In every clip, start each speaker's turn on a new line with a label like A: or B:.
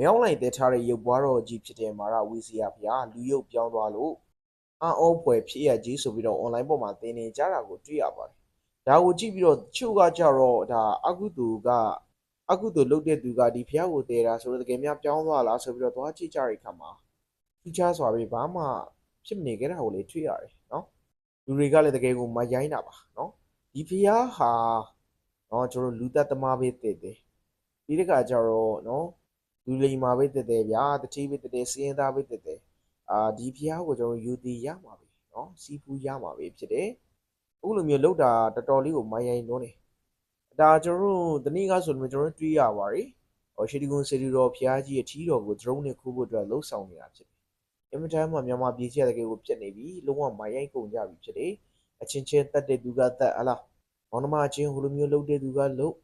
A: မယောင်းလိုက်တဲထားတဲ့ရုပ်ပွားတော်ကြီးဖြစ်တဲ့မာရဝီစီယာဖျားလူရုပ်ပြောင်းသွားလို့အာအောဖွယ်ဖြစ်ရကြီးဆိုပြီးတော့ online ပေါ်မှာသင်နေကြတာကိုတွေ့ရပါတယ်ဒါကိုကြည့်ပြီးတော့တချို့ကကြတော့ဒါအကုသူကအကုသူလုတ်တဲ့သူကဒီဖျားကိုတဲတာဆိုတော့တကယ်များပြောင်းသွားလားဆိုပြီးတော့သွားကြည့်ကြတဲ့အခါမှာထူးခြားစွာပဲဘာမှဖြစ်မနေကြတာကိုလေတွေ့ရတယ်နော်လူတွေကလည်းတကယ်ကိုမရိုင်းတာပါနော်ဒီဖျားဟာနော်ကျွန်တော်လူသက်သမားပဲတည်တယ်ဒီတစ်ခါကျတော့နော် လူလိမ္မာပဲတက်တယ်ဗျာတတိပဲတက်တယ်စီရင်သားပဲတက်တယ်အာဒီဖျားကိုကျွန်တော်ယူတည်ရမှာပဲเนาะစီဖူးရမှာပဲဖြစ်တယ်အခုလိုမျိုးလောက်တာတော်တော်လေးကိုမိုင်းရိုင်းလုံးနေဒါကျွန်တော်တို့တနည်းကားဆိုလို့ကျွန်တော်တို့တွေးရပါတယ်ဟောရှီတီကွန်စီတီတော်ဖျားကြီးရဲ့ထီးတော်ကို drone နဲ့ခိုးဖို့အတွက်လှုပ်ဆောင်နေတာဖြစ်တယ်အင်မတန်မှမြန်မာပြည်ကြီးတကယ်ကိုပြက်နေပြီလုံးဝမိုင်းရိုင်းကုန်ကြပြီဖြစ်တယ်အချင်းချင်းတက်တဲ့သူကတက်ဟလားမောင်နှမအချင်းဟိုလိုမျိုးလှုပ်တဲ့သူကလှုပ်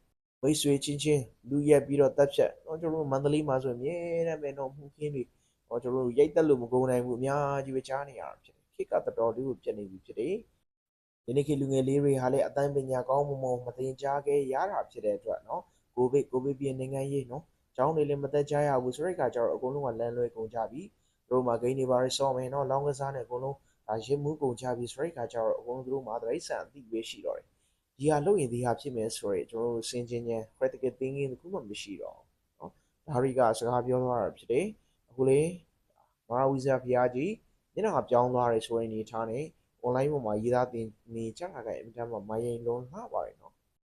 A: မိတ်ဆွေချင်းချင်းလူရက်ပြီးတော့တက်ဖြတ်တော့ကျွန်တော်တို့မန္တလေးမှာဆိုရင်မြဲတမ်းပဲတော့မှုခင်းတွေတော့ကျွန်တော်တို့ရိုက်တက်လို့မကုန်နိုင်ဘူးအများကြီးပဲကြားနေရတာဖြစ်တယ်ခေတ်ကတော်တော်လေးကိုပြတ်နေပြီဖြစ်တယ်ဒီနေ့ခေတ်လူငယ်လေးတွေဟာလည်းအတိုင်းပညာကောင်းမွန်မွန်မတင်ကြခဲ့ရတာဖြစ်တဲ့အတွက်နော်ကိုဗစ်ကိုဗစ်ပြင်းနိုင်ငံရေးနော်ကျောင်းတွေလည်းမတက်ကြရဘူးဆိုတဲ့အခါကျတော့အကုန်လုံးကလမ်းလွဲကုန်ကြပြီတို့မှာဂိမ်းတွေပါရဆော့မယ်နော်လောင်းကစားနဲ့အကုန်လုံးဒါရင်းမှုကုန်ကြပြီဆိုတဲ့အခါကျတော့အကုန်လုံးတို့မှာတရိုက်ဆန်အသိပဲရှိတော့တယ် ဒီဟာလုပ်ရင်ဒီဟာဖြစ်မယ်ဆိုရယ်ကျွန်တော်တို့စင်ချင်းချင်း critical thinking တခုမှမရှိတော့ဘူးเนาะဒါရီကစကားပြောသွားတာဖြစ်တယ်အခုလေမာဝီဇာဖျားကြီးညနေကပြောင်းသွားတယ်ဆိုရင်အနေထားနဲ့ online ပေါ်မှာရေးသားတင်နေကြတာကအင်တာမှာမိုင်းရင်လုံးလှပါတယ်เนาะ